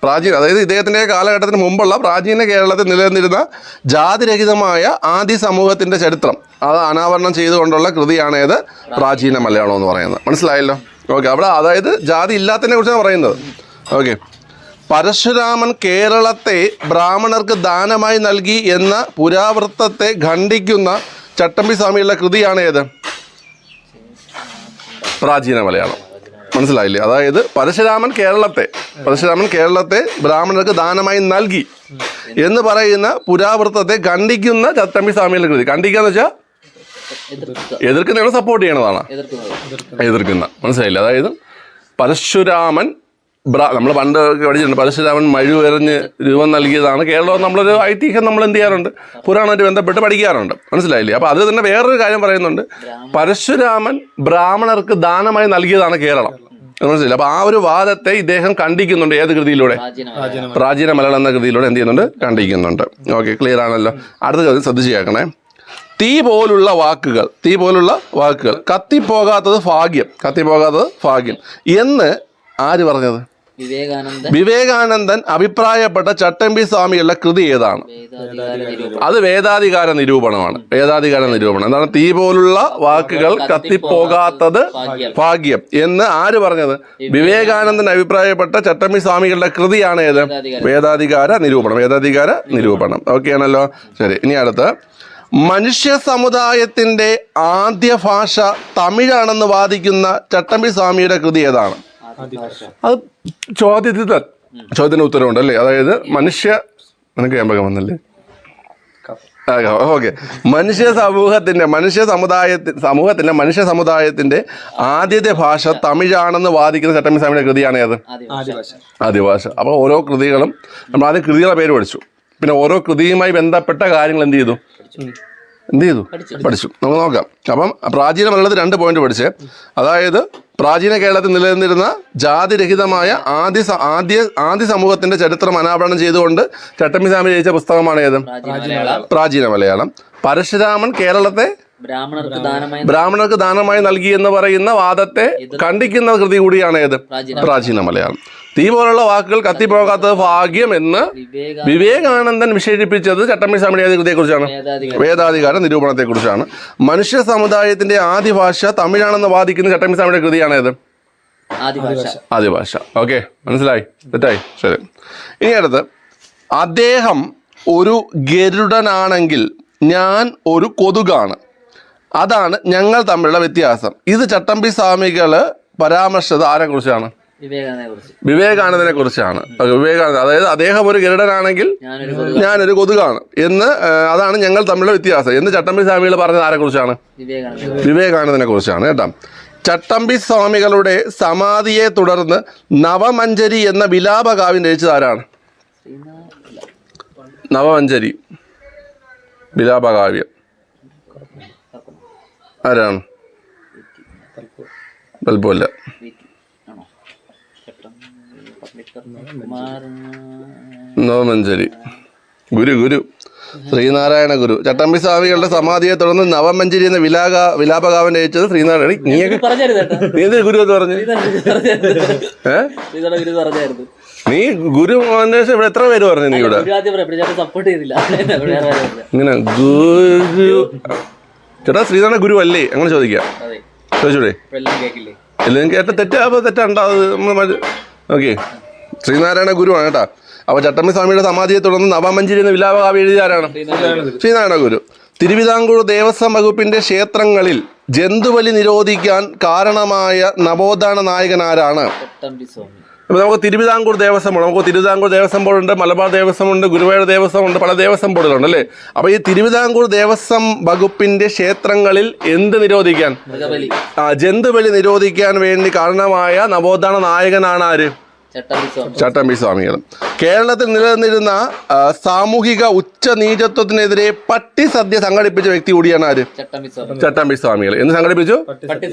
പ്രാചീന അതായത് ഇദ്ദേഹത്തിന്റെ കാലഘട്ടത്തിന് മുമ്പുള്ള പ്രാചീന കേരളത്തിൽ നിലനിന്നിരുന്ന ജാതിരഹിതമായ ആദി സമൂഹത്തിന്റെ ചരിത്രം. അത് അനാവരണം ചെയ്തുകൊണ്ടുള്ള കൃതിയാണ് ഏത്? പ്രാചീന മലയാളം എന്ന് പറയുന്നത്. മനസ്സിലായല്ലോ? ഓക്കെ അവിടെ അതായത് ജാതി ഇല്ലാത്തതിനെ കുറിച്ചാണ് പറയുന്നത്. ഓക്കെ. പരശുരാമൻ കേരളത്തെ ബ്രാഹ്മണർക്ക് ദാനമായി നൽകി എന്ന പുരാവൃത്തത്തെ ഖണ്ഡിക്കുന്ന ചട്ടമ്പി സ്വാമിയുള്ള കൃതിയാണ് ഏത്? പ്രാചീന മലയാളം. മനസ്സിലായില്ലേ? അതായത് പരശുരാമൻ കേരളത്തെ പരശുരാമൻ കേരളത്തെ ബ്രാഹ്മണർക്ക് ദാനമായി നൽകി എന്ന് പറയുന്ന പുരാവൃത്തത്തെ ഖണ്ഡിക്കുന്ന ചട്ടമ്പി സ്വാമിയുടെ കൃതി. ഖണ്ഡിക്കുക എന്ന് വെച്ചാൽ എതിർക്കുന്ന എതിർക്കുന്നവരെ സപ്പോർട്ട് ചെയ്യണതാണ്. എതിർക്കുന്ന. മനസ്സിലായില്ല? അതായത് പരശുരാമൻ നമ്മൾ പണ്ട് പഠിച്ചിട്ടുണ്ട്. പരശുരാമൻ മഴ എറിഞ്ഞ് രൂപം നൽകിയതാണ് കേരളം നമ്മളൊരു ഐതിഹ്യം നമ്മൾ എന്ത് ചെയ്യാറുണ്ട്? പുരാണമായിട്ട് ബന്ധപ്പെട്ട് പഠിക്കാറുണ്ട്. മനസ്സിലായില്ലേ? അപ്പോൾ അത് തന്നെ വേറൊരു കാര്യം പറയുന്നുണ്ട്. പരശുരാമൻ ബ്രാഹ്മണർക്ക് ദാനമായി നൽകിയതാണ് കേരളം. മനസ്സിലായില്ല? അപ്പോൾ ആ ഒരു വാദത്തെ ഇദ്ദേഹം കണ്ടിക്കുന്നുണ്ട് ഏത് കൃതിയിലൂടെ? പ്രാചീന മലയാളം എന്ന കൃതിയിലൂടെ എന്ത് ചെയ്യുന്നുണ്ട്? കണ്ടിക്കുന്നുണ്ട് ഓക്കെ ക്ലിയർ ആണല്ലോ. അടുത്ത ചോദ്യം ശ്രദ്ധിച്ച് കേൾക്കണേ തീ പോലുള്ള വാക്കുകൾ തീ പോലുള്ള വാക്കുകൾ. കത്തിപ്പോകാത്തത് ഭാഗ്യം. കത്തിപ്പോകാത്തത് ഭാഗ്യം. എന്ന് ആര് പറഞ്ഞത്? വിവേകാനന്ദൻ. അഭിപ്രായപ്പെട്ട ചട്ടമ്പി സ്വാമികളുടെ കൃതി ഏതാണ്? അത് വേദാധികാര നിരൂപണമാണ്. വേദാധികാര നിരൂപണം. എന്താണ്? തീ പോലുള്ള വാക്കുകൾ കത്തിപ്പോകാത്തത് ഭാഗ്യം. എന്ന് ആര് പറഞ്ഞത്? വിവേകാനന്ദൻ. അഭിപ്രായപ്പെട്ട ചട്ടമ്പി സ്വാമികളുടെ കൃതിയാണ് ഏത്? വേദാധികാര നിരൂപണം. വേദാധികാര നിരൂപണം. ഓക്കെ ആണല്ലോ. ശരി ഇനി അടുത്ത്. മനുഷ്യ സമുദായത്തിന്റെ ആദ്യ ഭാഷ തമിഴാണെന്ന് വാദിക്കുന്ന ചട്ടമ്പി സ്വാമിയുടെ കൃതി ഏതാണ്? അത് ചോദ്യത്തിൽ ചോദ്യത്തിന് ഉത്തരവുണ്ട് അല്ലേ അതായത് മനുഷ്യ നിനക്ക് കേമ്പകം വന്നല്ലേ? ഓക്കെ. മനുഷ്യ സമൂഹത്തിന്റെ മനുഷ്യ സമുദായത്തി സമൂഹത്തിന്റെ മനുഷ്യ സമുദായത്തിന്റെ ആദ്യത്തെ ഭാഷ തമിഴാണെന്ന് വാദിക്കുന്ന ചട്ടമ്പി സ്വാമിയുടെ കൃതിയാണ് ഏത്? ആദിഭാഷ അപ്പൊ ഓരോ കൃതികളും നമ്മൾ ആദ്യം കൃതികളുടെ പേര് പഠിച്ചു. പിന്നെ ഓരോ കൃതിയുമായി ബന്ധപ്പെട്ട കാര്യങ്ങൾ എന്ത് ചെയ്തു? എന്ത് ചെയ്തു പഠിച്ചു. നമുക്ക് നോക്കാം. അപ്പം പ്രാചീന മലയാളത്തിൽ രണ്ട് പോയിന്റ് പഠിച്ചേ. അതായത് പ്രാചീന കേരളത്തിൽ നിലനിന്നിരുന്ന ജാതിരഹിതമായ ആദ്യ ആദ്യ ആദ്യ സമൂഹത്തിന്റെ ചരിത്രം അനാവരണം ചെയ്തുകൊണ്ട് ചട്ടമ്പി സ്വാമി രചിച്ച പുസ്തകമാണ് ഏത്? പ്രാചീന മലയാളം. പരശുരാമൻ കേരളത്തെ ബ്രാഹ്മണർക്ക് ദാനമായി ബ്രാഹ്മണർക്ക് ദാനമായി നൽകി എന്ന് പറയുന്ന വാദത്തെ ഖണ്ഡിക്കുന്ന കൃതി കൂടിയാണ് ഏത്? പ്രാചീന മലയാളം. തീ പോലുള്ള വാക്കുകൾ കത്തിപ്പോകാത്തത് ഭാഗ്യം എന്ന് വിവേകാനന്ദൻ വിശേഷിപ്പിച്ചത് ചട്ടമ്പി സ്വാമിയുടെ കൃതിയെ കുറിച്ചാണ് വേദാധികാര നിരൂപണത്തെക്കുറിച്ചാണ്. നിരൂപണത്തെ കുറിച്ചാണ് മനുഷ്യ സമുദായത്തിന്റെ ആദ്യ ഭാഷ തമിഴാണെന്ന് വാദിക്കുന്ന ചട്ടമ്പി സമിതിയുടെ കൃതിയാണ് ഏത് ആദ്യ ഭാഷ ഓക്കെ മനസ്സിലായി? തെറ്റായി. ശരി. ഇനി അടുത്ത്. അദ്ദേഹം ഒരു ഗരുഡനാണെങ്കിൽ ഞാൻ ഒരു കൊതുകാണ്. അതാണ് ഞങ്ങൾ തമ്മിലുള്ള വ്യത്യാസം. ഇത് ചട്ടമ്പി സ്വാമികൾ പരാമർശിച്ചത് ആരെ കുറിച്ചാണ് വിവേകാനന്ദനെ കുറിച്ച് വിവേകാനന്ദനെ കുറിച്ചാണ് വിവേകാനന്ദ അതായത് അദ്ദേഹം ഒരു ഗരുഡനാണെങ്കിൽ ഞാനൊരു കൊതുക് ഞാനൊരു കൊതുകാണ്. എന്ന് അതാണ് ഞങ്ങൾ തമ്മിലുള്ള വ്യത്യാസം. എന്ന് ചട്ടമ്പി സ്വാമികൾ പറഞ്ഞത് ആരെ കുറിച്ചാണ് വിവേകാനന്ദനെ കുറിച്ചാണ് കേട്ടോ. ചട്ടമ്പി സ്വാമികളുടെ സമാധിയെ തുടർന്ന് നവമഞ്ചരി എന്ന വിലാപകാവ്യം രചിച്ചത് ആരാണ്? നവമഞ്ചരി. വിലാപകാവ്യം. ആരാണ്? അല്പമല്ല ആണോ പെട്ടെന്ന് പബ്ലിക് കുമാർ നവമഞ്ചരി ഗുരു ഗുരു. ശ്രീനാരായണ ഗുരു. ചട്ടമ്പി സ്വാമികളുടെ സമാധിയെ തുടർന്ന് നവമഞ്ചരി എന്ന വിലാക വിലാപകാവൻ രചിച്ചത് ശ്രീനാരായണ നീയൊക്കെ നീ എന്ത് ഗുരു എന്ന് പറഞ്ഞു? നീ ഗുരു അന്വേഷിച്ച് ഇവിടെ എത്ര പേര് പറഞ്ഞു നീ ഇവിടെ. ഇങ്ങനെ ഗുരു. ചേട്ടാ ശ്രീനാരായണ ഗുരു അല്ലേ? അങ്ങനെ ചോദിക്കാം. ചോദിച്ചൂടെ? എല്ലാം തെറ്റാ കേട്ട തെറ്റാകുമ്പോൾ തെറ്റുണ്ടാവും ഓക്കെ. ശ്രീനാരായണ ഗുരുവാണ് കേട്ടാ. അപ്പോൾ ചട്ടമ്പി സ്വാമിയുടെ സമാധിയെ തുടർന്ന് നവമഞ്ചരി എന്ന വിലാപകാവ് എഴുതിയ ആരാണ് ശ്രീനാരായണ ഗുരു. തിരുവിതാംകൂർ ദേവസ്വം വകുപ്പിന്റെ ക്ഷേത്രങ്ങളിൽ ജന്തുവലി നിരോധിക്കാൻ കാരണമായ നവോത്ഥാന നായകൻ ആരാണ്? അപ്പോൾ നമുക്ക് തിരുവിതാംകൂർ ദേവസ്വം ബോർഡ് നമുക്ക് തിരുവിതാംകൂർ ദേവസ്വം ബോർഡുണ്ട് മലബാർ ദേവസ്വം ഉണ്ട് ഗുരുവായൂർ ദേവസ്വം ഉണ്ട് പല ദേവസ്വം ബോർഡുകളുണ്ട് അല്ലേ? അപ്പോൾ ഈ തിരുവിതാംകൂർ ദേവസ്വം വകുപ്പിന്റെ ക്ഷേത്രങ്ങളിൽ എന്ത് നിരോധിക്കാൻ? ആ ജന്തുബലി നിരോധിക്കാൻ വേണ്ടി കാരണമായ നവോത്ഥാന നായകനാണ് ആര്? ചട്ടമ്പി സ്വാമികളും സ്വാമികൾ കേരളത്തിൽ നിലനിന്നിരുന്ന സാമൂഹിക ഉച്ച നീചത്വത്തിനെതിരെ പട്ടി സദ്യ സംഘടിപ്പിച്ച വ്യക്തി കൂടിയാണ് ആര്? ചട്ടമ്പി സ്വാമികൾ എന്ന് സംഘടിപ്പിച്ചു?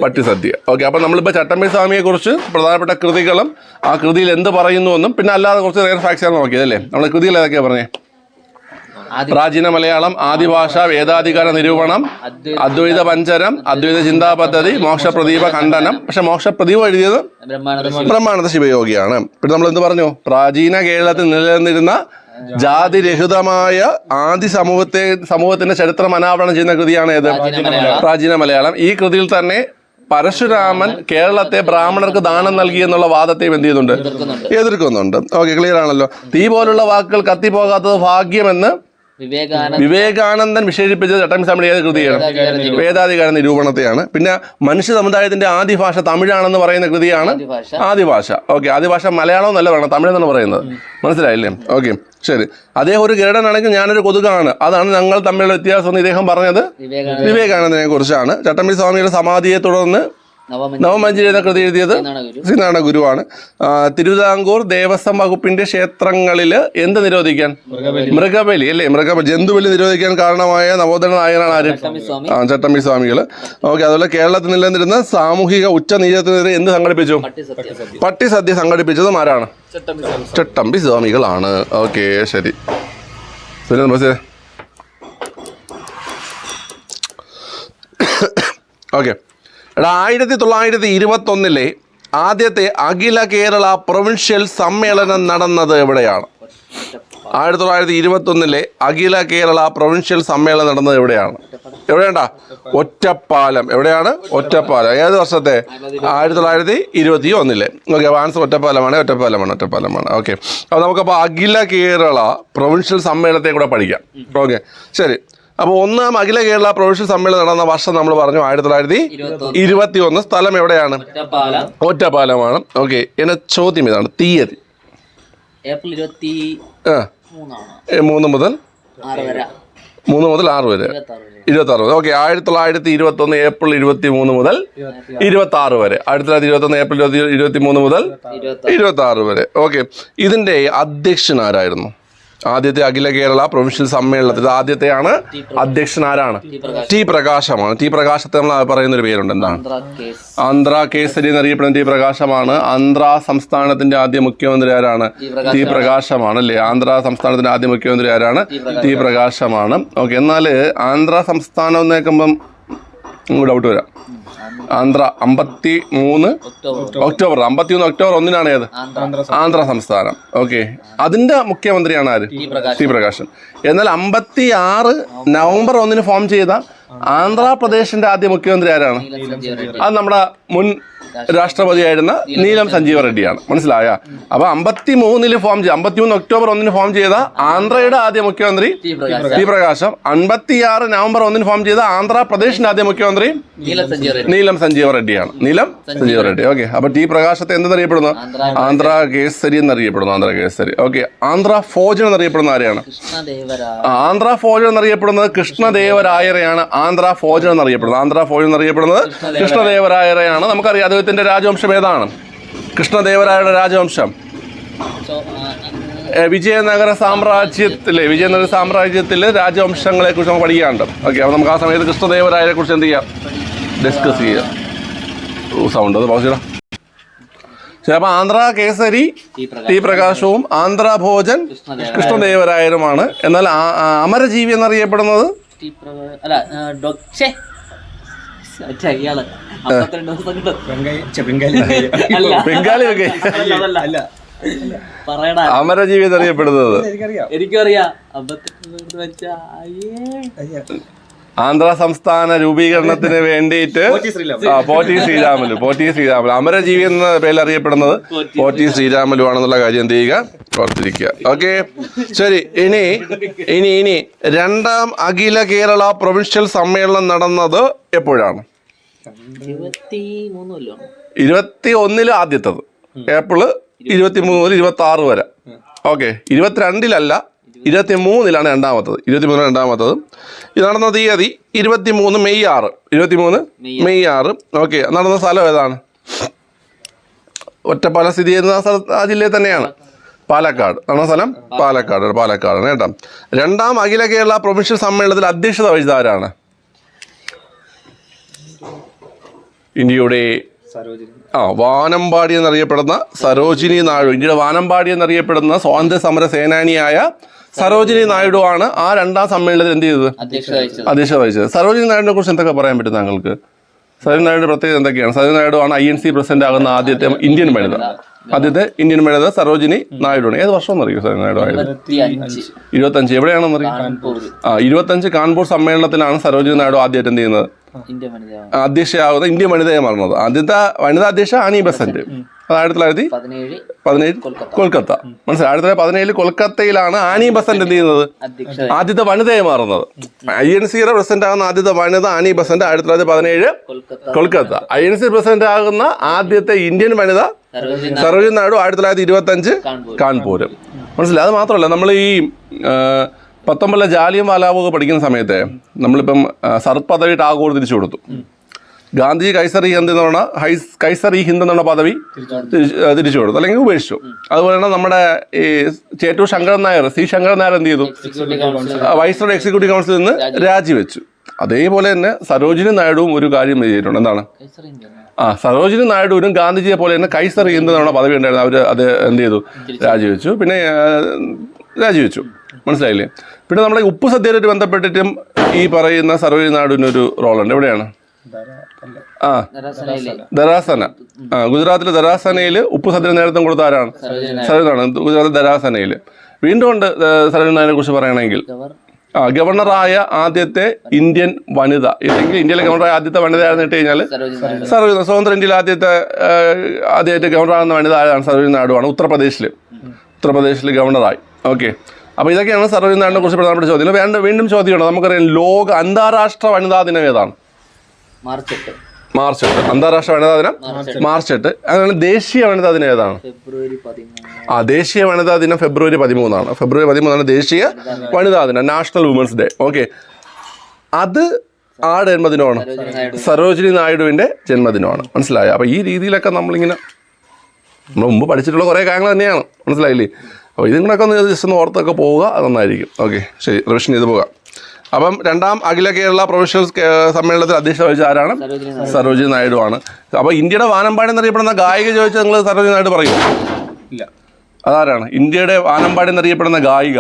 പട്ടി സദ്യ. ഓക്കെ അപ്പൊ നമ്മളിപ്പോ ചട്ടമ്പി സ്വാമിയെ കുറിച്ച് പ്രധാനപ്പെട്ട കൃതികളും ആ കൃതിയിൽ എന്ത് പറയുന്നു എന്നും പിന്നെ അല്ലാതെ കുറച്ച് നേരെ ആണ് നോക്കിയത് അല്ലേ നമ്മൾ കൃതികൾ ഏതൊക്കെയാ പറഞ്ഞേ? പ്രാചീന മലയാളം ആദിഭാഷ വേദാധികാര നിരൂപണം അദ്വൈത പഞ്ചരം അദ്വൈത ചിന്താ പദ്ധതി മോക്ഷപ്രദീപ ഖണ്ഡനം പക്ഷെ മോക്ഷപ്രദീപം എഴുതിയത് ബ്രഹ്മാനന്ദ ശിവയോഗിയാണ് പിന്നെ നമ്മൾ എന്ത് പറഞ്ഞു പ്രാചീന കേരളത്തിൽ നിലനിന്നിരുന്ന ജാതിരഹിതമായ ആദ്യ സമൂഹത്തെ സമൂഹത്തിന്റെ ചരിത്രം അനാവരണം ചെയ്യുന്ന കൃതിയാണ് ഏത് പ്രാചീന മലയാളം. ഈ കൃതിയിൽ തന്നെ പരശുരാമൻ കേരളത്തെ ബ്രാഹ്മണർക്ക് ദാനം നൽകി എന്നുള്ള വാദത്തെയും എന്ത് ചെയ്യുന്നുണ്ട് എതിർക്കുന്നുണ്ട് ഓക്കെ ക്ലിയർ ആണല്ലോ തീ പോലുള്ള വാക്കുകൾ കത്തിപ്പോകാത്തത് ഭാഗ്യമെന്ന് വിവേകാനന്ദൻ. വിശേഷിപ്പിച്ചത് ചട്ടമ്പി സമിതി ഏത് കൃതിയാണ്. വേദാധികാര നിരൂപണത്തെയാണ്. പിന്നെ മനുഷ്യ സമുദായത്തിന്റെ ആദ്യ ഭാഷ തമിഴാണെന്ന് പറയുന്ന കൃതിയാണ് ഭാഷ ആദ്യ ഭാഷ ഓക്കെ ആദ്യ ഭാഷ മലയാളം നല്ല വേണം തമിഴ് എന്നാണ് പറയുന്നത്. മനസ്സിലായില്ലേ? ഓക്കെ ശരി. അദ്ദേഹം ഒരു കിരടനാണെങ്കിൽ ഞാനൊരു കൊതുകാണ്. അതാണ് ഞങ്ങൾ തമ്മിലുള്ള വ്യത്യാസം എന്ന് ഇദ്ദേഹം പറഞ്ഞത്. വിവേകാനന്ദ വിവേകാനന്ദനെ കുറിച്ചാണ്. ചട്ടമ്പി സ്വാമിയുടെ സമാധിയെ തുടർന്ന് നവമഞ്ചരി എന്ന കൃതി എഴുതിയത് ശ്രീനാരായണ ഗുരുവാണ് തിരുവിതാംകൂർ ദേവസ്വം വകുപ്പിന്റെ ക്ഷേത്രങ്ങളിൽ എന്ത് നിരോധിക്കാൻ? മൃഗബലി. അല്ലേ? മൃഗബലി. ജന്തുബലി നിരോധിക്കാൻ കാരണമായ നവോദന നായകനാണ് ആര്? ചട്ടമ്പി സ്വാമി ആ ചട്ടമ്പി സ്വാമികൾ ഓക്കെ അതുപോലെ കേരളത്തിൽ നിലനിന്നിരുന്ന സാമൂഹിക ഉച്ച നീചത്തിനെതിരെ എന്ത് സംഘടിപ്പിച്ചു? പട്ടി സത്യം പട്ടി സദ്യ സംഘടിപ്പിച്ചതും ആരാണ്? ചട്ടമ്പി ചട്ടമ്പി സ്വാമികളാണ് ഓക്കെ ശരി. സുരേന്ദ്ര ബസ്. ഓക്കെ. എടാ ആയിരത്തി തൊള്ളായിരത്തി ഇരുപത്തൊന്നിലെ ആദ്യത്തെ അഖില കേരള പ്രൊവിൻഷ്യൽ സമ്മേളനം നടന്നത് എവിടെയാണ്? ആയിരത്തി തൊള്ളായിരത്തി ഇരുപത്തൊന്നിലെ അഖില കേരള പ്രൊവിൻഷ്യൽ സമ്മേളനം നടന്നത് എവിടെയാണ്? എവിടെയാണ്ടാ? ഒറ്റപ്പാലം. എവിടെയാണ്? ഒറ്റപ്പാലം. ഏത് വർഷത്തെ? ആയിരത്തി തൊള്ളായിരത്തി ഇരുപത്തി ഒന്നിലെ ഓക്കെ ആൻസർ ഒറ്റപ്പാലമാണ് ഒറ്റപ്പാലമാണ് ഒറ്റപ്പാലമാണ്. ഓക്കെ അപ്പോൾ നമുക്കപ്പോൾ അഖില കേരള പ്രൊവിൻഷ്യൽ സമ്മേളനത്തെ കൂടെ പഠിക്കാം. ഓക്കെ ശരി. അപ്പോൾ ഒന്നാം അഖില കേരള പ്രൊവിൻഷ്യൽ സമ്മേളനം നടന്ന വർഷം നമ്മൾ പറഞ്ഞു ആയിരത്തി തൊള്ളായിരത്തി ഇരുപത്തി ഒന്ന് സ്ഥലം എവിടെയാണ്? ഒറ്റപ്പാലം. ഒറ്റപ്പാലമാണ്. ഓക്കെ. എന്നെ ചോദ്യം ഇതാണ്. തീയതി. ഏപ്രിൽ ഇരുപത്തി ആ. മൂന്നാണ്. ഏ, മൂന്ന് മുതൽ മൂന്ന് മുതൽ ആറ് വരെ. ഇരുപത്തി ആറ് വരെ. ഓക്കെ. ആയിരത്തി തൊള്ളായിരത്തി ഇരുപത്തി ഒന്ന് ഏപ്രിൽ ഇരുപത്തി മൂന്ന് മുതൽ ഇരുപത്തി ആറ് വരെ. ആയിരത്തി തൊള്ളായിരത്തി ഇരുപത്തി ഒന്ന് ഏപ്രിൽ ഇരുപത്തി മൂന്ന് മുതൽ ഇരുപത്തി ഇരുപത്തി ആറ് വരെ. ഓക്കെ. ഇതിന്റെ അധ്യക്ഷൻ ആരായിരുന്നു? ആദ്യത്തെ അഖില കേരള പ്രൊവിൻഷ്യൽ സമ്മേളനത്തിൽ ആദ്യത്തെയാണ് അധ്യക്ഷൻ ആരാണ് ടി പ്രകാശമാണ്. ടി പ്രകാശത്തെ നമ്മൾ പറയുന്ന ഒരു പേരുണ്ട്. എന്താണ്? ആന്ധ്ര കേസരി എന്നറിയപ്പെടുന്ന ടി പ്രകാശമാണ്. ആന്ധ്ര സംസ്ഥാനത്തിന്റെ ആദ്യ മുഖ്യമന്ത്രി ആരാണ്? ടി പ്രകാശമാണ് അല്ലേ? ആന്ധ്ര സംസ്ഥാനത്തിന്റെ ആദ്യ മുഖ്യമന്ത്രി ആരാണ്? ടി പ്രകാശമാണ്. ഓക്കെ എന്നാൽ ആന്ധ്ര സംസ്ഥാനം എന്ന് കേൾക്കുമ്പം ഡൗട്ട് വരാം. ആന്ധ്ര അമ്പത്തി മൂന്ന് ഒക്ടോബർ. അമ്പത്തി മൂന്ന് ഒക്ടോബർ ഒന്നിനാണ് ഏത്? ആന്ധ്ര. സംസ്ഥാനം. ഓക്കെ. അതിന്റെ മുഖ്യമന്ത്രിയാണ് ആര്. ടി പ്രകാശൻ. എന്നാൽ അമ്പത്തി ആറ് നവംബർ ഒന്നിന് ഫോം ചെയ്ത ആന്ധ്രാപ്രദേശിന്റെ ആദ്യ മുഖ്യമന്ത്രി ആരാണ്? അത് നമ്മുടെ മുൻ രാഷ്ട്രപതിയായിരുന്ന നീലം സഞ്ജീവ റെഡ്ഡിയാണ്. മനസ്സിലായ? അപ്പൊ അമ്പത്തി മൂന്നിൽ ഫോം ചെയ്ത അമ്പത്തി മൂന്ന് ഒക്ടോബർ ഒന്നിന് ഫോം ചെയ്ത ആന്ധ്രയുടെ ആദ്യ മുഖ്യമന്ത്രി ടി പ്രകാശം. അൻപത്തിയാറ് നവംബർ ഒന്നിന് ഫോം ചെയ്ത ആന്ധ്രാപ്രദേശിന്റെ ആദ്യ മുഖ്യമന്ത്രി നീലം സഞ്ജീവ റെഡ്ഡിയാണ്. നീലം സഞ്ജീവ റെഡ്ഡി. ഓക്കെ. അപ്പൊ ടി പ്രകാശത്തെ എന്തെന്നറിയപ്പെടുന്നു? ആന്ധ്ര കേസരി എന്നറിയപ്പെടുന്നു ആന്ധ്ര കേസരി ഓക്കെ. ആന്ധ്ര ഫോജൻ എന്നറിയപ്പെടുന്ന ആരെയാണ് ആന്ധ്ര. ഫോജൻ എന്നറിയപ്പെടുന്നത് കൃഷ്ണദേവരായരെയാണ്. ആന്ധ്ര ഫോജൻ എന്നറിയപ്പെടുന്നത്. ആന്ധ്ര ഫോജൻ എന്നറിയപ്പെടുന്നത് കൃഷ്ണദേവരായരെയാണ്. നമുക്കറിയാം അദ്ദേഹത്തിന്റെ രാജവംശം ഏതാണ്? കൃഷ്ണദേവരായരുടെ രാജവംശം. വിജയനഗര സാമ്രാജ്യത്തിലെ വിജയനഗര സാമ്രാജ്യത്തിലെ രാജവംശങ്ങളെ കുറിച്ച് നമുക്ക് പഠിക്കാനുണ്ട്. ഓക്കെ അപ്പോൾ നമുക്ക് ആ സമയത്ത് കൃഷ്ണദേവരായരെ കുറിച്ച് എന്ത് ചെയ്യാം? ഡിസ്കസ് ചെയ്യാം. സൗണ്ട് അത് പാസ് ചെയ്യണം ശരി അപ്പൊ ആന്ധ്ര കേസരി ടി പ്രകാശവും ആന്ധ്ര ഭോജൻ കൃഷ്ണദേവരായരുമാണ്. എന്നാൽ അമരജീവി എന്നറിയപ്പെടുന്നത്? ബംഗാളി ഒക്കെ അമരജീവി എന്നറിയപ്പെടുന്നത്. എനിക്കറിയാം. ആന്ധ്ര സംസ്ഥാന രൂപീകരണത്തിന് വേണ്ടിയിട്ട് പോറ്റി ശ്രീരാമലു പോറ്റി ശ്രീരാമലു അമരജീവി എന്ന പേരിൽ അറിയപ്പെടുന്നത് പോറ്റി ശ്രീരാമലു ആണെന്നുള്ള കാര്യം എന്ത് ചെയ്യുക ഓർത്തിരിക്കുക. ഓക്കെ? ശരി ഇനി ഇനി ഇനി രണ്ടാം അഖില കേരള പ്രൊവിൻഷ്യൽ സമ്മേളനം നടന്നത് എപ്പോഴാണ്? ഇരുപത്തി ഒന്നിൽ ആദ്യത്തത്. ഏപ്രിൽ ഇരുപത്തി മൂന്ന് മുതൽ ഇരുപത്തി ആറ് വരെ ഓക്കെ ഇരുപത്തിരണ്ടിലല്ല ഇരുപത്തി മൂന്നിലാണ് രണ്ടാമത്തത്. ഇരുപത്തി മൂന്ന് രണ്ടാമത്തത്. ഇത് നടന്ന തീയതി ഇരുപത്തി മൂന്ന് മെയ് ആറ്. ഇരുപത്തി മൂന്ന് മെയ് ആറ്. ഓക്കെ നടന്ന സ്ഥലം ഏതാണ്? ഒറ്റപ്പാലം സ്ഥിതി ചെയ്യുന്ന ആ സ്ഥലത്ത് ആ ജില്ലയിൽ തന്നെയാണ്. പാലക്കാട്. നടന്ന സ്ഥലം പാലക്കാട്. പാലക്കാടാണ് കേട്ടോ. രണ്ടാം അഖില കേരള പ്രൊവിൻഷ്യൽ സമ്മേളനത്തിൽ അധ്യക്ഷത വഹിച്ചത് ആരാണ്? ഇന്ത്യയുടെ സരോജിനി. ആ വാനമ്പാടി എന്നറിയപ്പെടുന്ന സരോജിനി നായിഡു ഇന്ത്യയുടെ വാനമ്പാടി എന്നറിയപ്പെടുന്ന സ്വാതന്ത്ര്യ സമര സേനാനിയായ സരോജിനി നായിഡു ആണ് ആ രണ്ടാം സമ്മേളനത്തിൽ എന്ത് ചെയ്തത്? അധ്യക്ഷത വഹിച്ചത്. സരോജിനി നായിഡുവിനെ കുറിച്ച് എന്തൊക്കെ പറയാൻ പറ്റും താങ്കൾക്ക്? സരോജിനി നായിഡു പ്രത്യേകത എന്തൊക്കെയാണ്? സരോജിനി നായിഡു ആണ് ഐ എൻ സി പ്രസിഡന്റ് ആകുന്ന ആദ്യത്തെ ഇന്ത്യൻ വനിത. ആദ്യത്തെ ഇന്ത്യൻ വനിത സരോജിനി നായിഡു ആണ് ഏത് വർഷം എന്നറിയോ സരോജിനി നായിഡു ആയത്? ഇരുപത്തഞ്ച് എവിടെയാണെന്നറിയോ കാൺപൂർ. ആ ഇരുപത്തഞ്ച് കാൺപൂർ സമ്മേളനത്തിലാണ് സരോജിനി നായിഡു ആദ്യമായിട്ട് എന്ത് ചെയ്യുന്നത്? അധ്യക്ഷയാകുന്ന ഇന്ത്യൻ വനിതയെ മാറുന്നത് ആദ്യത്തെ വനിതാ അധ്യക്ഷ ആനി ബസന്റ്. അത് ആയിരത്തി തൊള്ളായിരത്തി പതിനേഴ് പതിനേഴ് കൊൽക്കത്ത. മനസ്സിലായി? ആയിരത്തി തൊള്ളായിരത്തി പതിനേഴിൽ കൊൽക്കത്തയിലാണ് ആനി ബസന്റ് എന്ത് ചെയ്യുന്നത്? ആദ്യത്തെ വനിതയെ മാറുന്നത്. ഐ എൻ സിയുടെ പ്രസിഡന്റ് ആകുന്ന ആദ്യത്തെ വനിത ആനി ബസന്റ് ആയിരത്തി തൊള്ളായിരത്തി പതിനേഴ് Kolkata. I N C president ആകുന്ന ആദ്യത്തെ ഇന്ത്യൻ വനിത സരോജിനി നായിഡു. ആയിരത്തി തൊള്ളായിരത്തി ഇരുപത്തി അഞ്ച് കാൺപൂര്. മനസ്സിലായി? അത് മാത്രമല്ല നമ്മൾ ഈ പത്തൊമ്പതിലെ ജാലിയൻ വാലാബൊക്കെ പഠിക്കുന്ന സമയത്ത് നമ്മളിപ്പം സർത് പദവി ടാഗോർ തിരിച്ചു കൊടുത്തു. ഗാന്ധി കൈസർ ഈ ഹിന്ദ് എന്ന് പറഞ്ഞ ഹൈസ് കൈസർ ഈ ഹിന്ദ് എന്നുള്ള പദവി തിരിച്ചു കൊടുത്തു. അല്ലെങ്കിൽ ഉപേക്ഷിച്ചു. അതുപോലെ തന്നെ നമ്മുടെ ഈ ചേറ്റൂർ ശങ്കരൻ നായർ സി ശങ്കരൻ നായർ എന്ത് ചെയ്തു? എക്സിക്യൂട്ടീവ് കൗൺസിൽ വൈസ്രോഡ് എക്സിക്യൂട്ടീവ് കൗൺസിലിൽ നിന്ന് രാജിവെച്ചു. അതേപോലെ തന്നെ സരോജിനി നായിഡുവും ഒരു കാര്യം ചെയ്തിട്ടുണ്ട്. എന്താണ്? ആ സരോജിനി നായിഡുവിനും ഗാന്ധിജിയെ പോലെ തന്നെ കൈസർ ഹിന്ദ് എന്നുള്ള പദവി ഉണ്ടായിരുന്നു. അവർ അത് എന്ത് ചെയ്തു? രാജിവെച്ചു. പിന്നെ രാജിവെച്ചു. മനസ്സിലായില്ലേ? പിന്നെ നമ്മുടെ ഉപ്പ് സദ്യയായിട്ട് ബന്ധപ്പെട്ടിട്ടും ഈ പറയുന്ന നായിഡുവിനൊരു റോളുണ്ട്. എവിടെയാണ്? ആ. ദരാസന ആ ഗുജറാത്തിലെ ദരാസനയിൽ ഉപ്പ് സദ്യ നേതൃത്വം കൊടുത്ത ആരാണ്? സരോജിനാണ് ഗുജറാത്തിലെ ദരാസനയിൽ വീണ്ടും ഉണ്ട് സരോജനാഥിനെ കുറിച്ച് പറയണമെങ്കിൽ ആ ഗവർണറായ ആദ്യത്തെ ഇന്ത്യൻ വനിത. ഇല്ലെങ്കിൽ ഇന്ത്യയിലെ ഗവർണറായ ആദ്യത്തെ വനിത ആണെന്ന് ഇട്ട് കഴിഞ്ഞാൽ സരോജിനി സ്വതന്ത്ര ഇന്ത്യയിലെ ആദ്യത്തെ ആദ്യമായിട്ട് ഗവർണറാകുന്ന വനിത ആരാണ്? സരോജിനി നാടുമാണ് ഉത്തർപ്രദേശിൽ ഉത്തർപ്രദേശിൽ ഗവർണറായി. ഓക്കെ. അപ്പോൾ ഇതൊക്കെയാണ് സർവീസ് നാടിനെ കുറിച്ച് പ്രധാനപ്പെട്ട ചോദ്യം. വേണ്ട വീണ്ടും ചോദ്യമുണ്ട് നമുക്കറിയാം ലോക അന്താരാഷ്ട്ര വനിതാ ദിനം ഏതാണ്? മാർച്ച് എട്ട്. മാർച്ച് എട്ട്. അന്താരാഷ്ട്ര വനിതാ ദിനം? മാർച്ച് എട്ട്. അങ്ങനെ ദേശീയ വനിതാ ദിനം ഏതാണ്? ആ ദേശീയ വനിതാ ദിനം ഫെബ്രുവരി പതിമൂന്നാണ്. ഫെബ്രുവരി പതിമൂന്നാണ് ദേശീയ വനിതാ ദിനം. National women's day. ഓക്കെ. അത് ആരുടെ ജന്മദിനമാണ്? സരോജിനി സരോജിനി നായിഡുവിന്റെ ജന്മദിനമാണ്. മനസ്സിലായോ? അപ്പോൾ ഈ രീതിയിലൊക്കെ നമ്മളിങ്ങനെ നമ്മൾ മുമ്പ് പഠിച്ചിട്ടുള്ള കുറേ കാര്യങ്ങൾ തന്നെയാണ്. മനസ്സിലായില്ലേ? അപ്പോൾ ഇതിങ്ങളൊക്കെ ഒന്ന് ജസ്റ്റ് ഒന്ന് ഓർത്തൊക്കെ പോവുക അത് നന്നായിരിക്കും. ഓക്കെ ശരി റിവിഷൻ ചെയ്ത് പോകാം. അപ്പം രണ്ടാം അഖില കേരള പ്രൊഫഷണൽ സമ്മേളനത്തിൽ അധ്യക്ഷത വഹിച്ച ആരാണ്? സരോജി നായിഡു. ആണ്. അപ്പോൾ ഇന്ത്യയുടെ വാനമ്പാടി എന്നറിയപ്പെടുന്ന ഗായിക ചോദിച്ചാൽ നിങ്ങൾ സരോജി നായിഡു പറയും. ഇല്ല. അതാരാണ്? ഇന്ത്യയുടെ വാനമ്പാടി എന്നറിയപ്പെടുന്ന ഗായിക.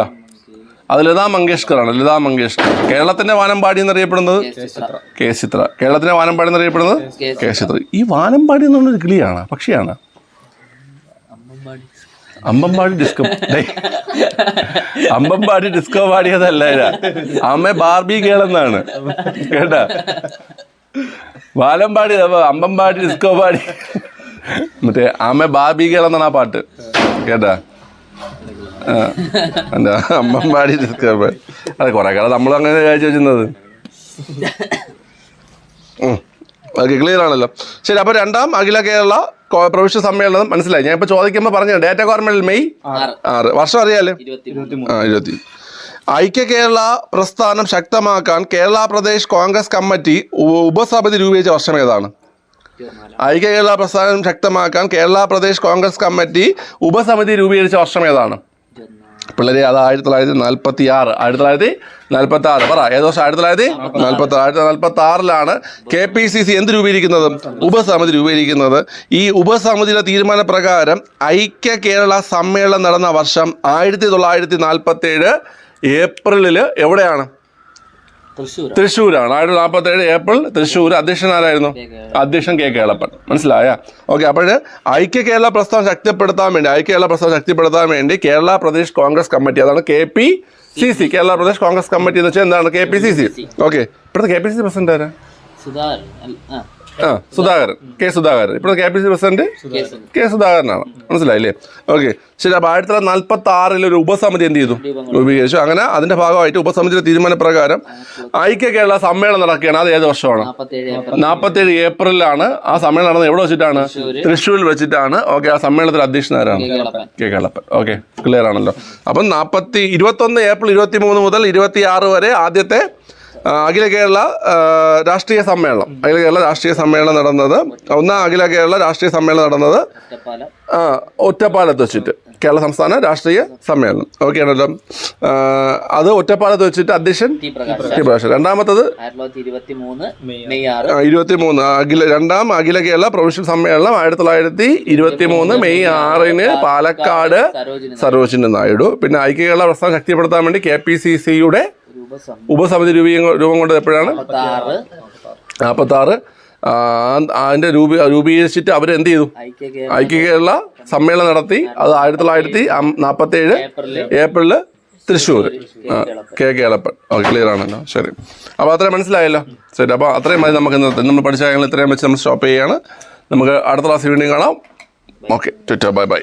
അത് ലതാ മങ്കേഷ്കർ ആണ്. ലതാ മങ്കേഷ്കർ. കേരളത്തിന്റെ വാനമ്പാടി എന്നറിയപ്പെടുന്നത്? ചിത്ര. K S Chithra. കേരളത്തിന്റെ വാനമ്പാടി എന്നറിയപ്പെടുന്നത്? കെ. K S Chithra. ഈ വാനമ്പാടി എന്ന് പറഞ്ഞൊരു കിളിയാണ് പക്ഷിയാണ്. അമ്പമ്പാടി ഡിസ്കോ. അമ്പമ്പാടി ഡിസ്കോ പാടിയതല്ല. അമ്മ ബാർബി കേളെന്നാണ് കേട്ടാ? വാലമ്പാടി അമ്പമ്പാടി ഡിസ്കോ പാടി. മറ്റേ അമ്മ ബാർബി കേളെന്നാണ് ആ പാട്ട്. കേട്ടാ? എന്താ? അമ്പമ്പാടി ഡിസ്കോ പാടി. അതെ കുറെ കാലം നമ്മൾ അങ്ങനെ കാഴ്ച വെച്ചിരുന്നത്. ഓക്കെ ക്ലിയർ ആണല്ലോ. ശരി അപ്പോൾ രണ്ടാം അഖില കേരള പ്രൊവിഷ്യൽ സമ്മേളനം മനസ്സിലായി. ഞാൻ ഇപ്പോൾ ചോദിക്കുമ്പോൾ പറഞ്ഞു ഡേറ്റ ഗവൺമെന്റ് മെയ്? ആറ്. വർഷം അറിയാലോ? ഇരുപത്തി ആ ഇരുപത്തി. ഐക്യ കേരള പ്രസ്ഥാനം ശക്തമാക്കാൻ കേരള പ്രദേശ് കോൺഗ്രസ് കമ്മിറ്റി ഉപസമിതി രൂപീകരിച്ച വർഷം ഏതാണ്? ഐക്യ കേരള പ്രസ്ഥാനം ശക്തമാക്കാൻ കേരള പ്രദേശ് കോൺഗ്രസ് കമ്മിറ്റി ഉപസമിതി രൂപീകരിച്ച വർഷം ഏതാണ്? പിള്ളേരെ അത് ആയിരത്തി തൊള്ളായിരത്തി നാൽപ്പത്തി ആറ് ആയിരത്തി തൊള്ളായിരത്തി നാൽപ്പത്തി ആറ് പറ ഏത് വർഷം ആയിരത്തി തൊള്ളായിരത്തി നാൽപ്പത്തി ആയിരത്തി നാൽപ്പത്തി ആറിലാണ് കെ പി സി സി എന്ത് രൂപീകരിക്കുന്നത്? ഉപസമിതി രൂപീകരിക്കുന്നത്. ഈ ഉപസമിതിയുടെ തീരുമാനപ്രകാരം ഐക്യ കേരള സമ്മേളനം നടന്ന വർഷം ആയിരത്തി തൊള്ളായിരത്തി നാൽപ്പത്തി ഏഴ് ഏപ്രിലിൽ എവിടെയാണ്? തൃശ്ശൂരാണ്. ആയിരത്തി നാൽപ്പത്തി ഏഴ് ഏപ്രിൽ തൃശ്ശൂർ അധ്യക്ഷൻ ആരായിരുന്നു? അധ്യക്ഷൻ കെ കേളപ്പൻ മനസ്സിലായ? ഓക്കെ അപ്പോൾ ഐക്യ കേരള പ്രസ്ഥാനം ശക്തിപ്പെടുത്താൻ വേണ്ടി ഐക്യ കേരള പ്രസ്ഥാനം ശക്തിപ്പെടുത്താൻ വേണ്ടി കേരള പ്രദേശ് കോൺഗ്രസ് കമ്മിറ്റി അതാണ് K P C C. Kerala Pradesh Congress committee എന്ന് വെച്ചാൽ എന്താണ്? K P C C. Okay ഇപ്പോഴത്തെ K P C C president ആരാ? ആ സുധാകരൻ. കെ സുധാകരൻ. ഇപ്പോഴത്തെ K P C president? K സുധാകരനാണ്. മനസ്സിലായില്ലേ? ഓക്കെ. ശരി അപ്പോൾ ആയിരത്തി തൊള്ളായിരത്തി നാൽപ്പത്തി ആറിൽ ഒരു ഉപസമിതി എന്ത് ചെയ്തു? രൂപീകരിച്ചു. അങ്ങനെ അതിന്റെ ഭാഗമായിട്ട് ഉപസമിതിയുടെ തീരുമാനപ്രകാരം ഐക്യ കേരള സമ്മേളനം നടക്കുകയാണ്. അത് ഏത് വർഷമാണ്? നാൽപ്പത്തേഴ് ഏപ്രിലാണ് ആ സമ്മേളനം നടന്നത്. എവിടെ വെച്ചിട്ടാണ്? തൃശ്ശൂരിൽ വെച്ചിട്ടാണ്. ഓക്കെ ആ സമ്മേളനത്തിൽ അധ്യക്ഷനാരാണ് കെ കേളപ്പൻ ഓക്കെ ക്ലിയർ ആണല്ലോ. അപ്പം നാൽപ്പത്തി ഇരുപത്തൊന്ന് ഏപ്രിൽ ഇരുപത്തി മൂന്ന് മുതൽ ഇരുപത്തി ആറ് വരെ ആദ്യത്തെ അഖില കേരള രാഷ്ട്രീയ സമ്മേളനം. അഖില കേരള രാഷ്ട്രീയ സമ്മേളനം നടന്നത്. ഒന്നാം അഖില കേരള രാഷ്ട്രീയ സമ്മേളനം നടന്നത് ഒറ്റപ്പാലം ആ, ഒറ്റപ്പാലത്ത് വെച്ചിട്ട്. കേരള സംസ്ഥാന രാഷ്ട്രീയ സമ്മേളനം. ഓക്കെ ആണല്ലോ അത് ഒറ്റപ്പാലത്ത് വെച്ചിട്ട് അധ്യക്ഷൻ ടി പ്രകാശ്. രണ്ടാമത്തത്? ആയിരത്തി ഇരുപത്തി മൂന്ന് അഖില രണ്ടാം അഖില കേരള പ്രൊവിഷ്യൽ സമ്മേളനം ആയിരത്തി തൊള്ളായിരത്തി ഇരുപത്തി മൂന്ന് മെയ് ആറിന് പാലക്കാട് സരോജിനി നായിഡു. പിന്നെ ഐക്യ കേരള പ്രസ്ഥാനം ശക്തിപ്പെടുത്താൻ വേണ്ടി കെ പി സി സിയുടെ ഉപസമിതി. രൂപീ രൂപം കൊണ്ടത് എപ്പോഴാണ്? നാൽപ്പത്താറ് നാൽപ്പത്തി ആറ് അതിന്റെ രൂപീ രൂപീകരിച്ചിട്ട് അവർ എന്ത് ചെയ്തു? ഐക്യ കേരള സമ്മേളനം നടത്തി. അത് ആയിരത്തി തൊള്ളായിരത്തി നാൽപ്പത്തി ഏഴ് April Thrissur K Kelappan. Okay clear ആണല്ലോ. ശരി. അപ്പോൾ അത്രയും മനസ്സിലായല്ലോ? ശരി അപ്പോൾ അത്രയും മതി നമുക്ക് ഇന്നത്തെ. നമ്മൾ പഠിച്ച കാര്യങ്ങൾ ഇത്രയും വെച്ച് നമ്മൾ സ്റ്റോപ്പ് ചെയ്യുകയാണ് നമുക്ക് അടുത്ത ക്ലാസ് വീണ്ടും കാണാം. Okay Twitter bye bye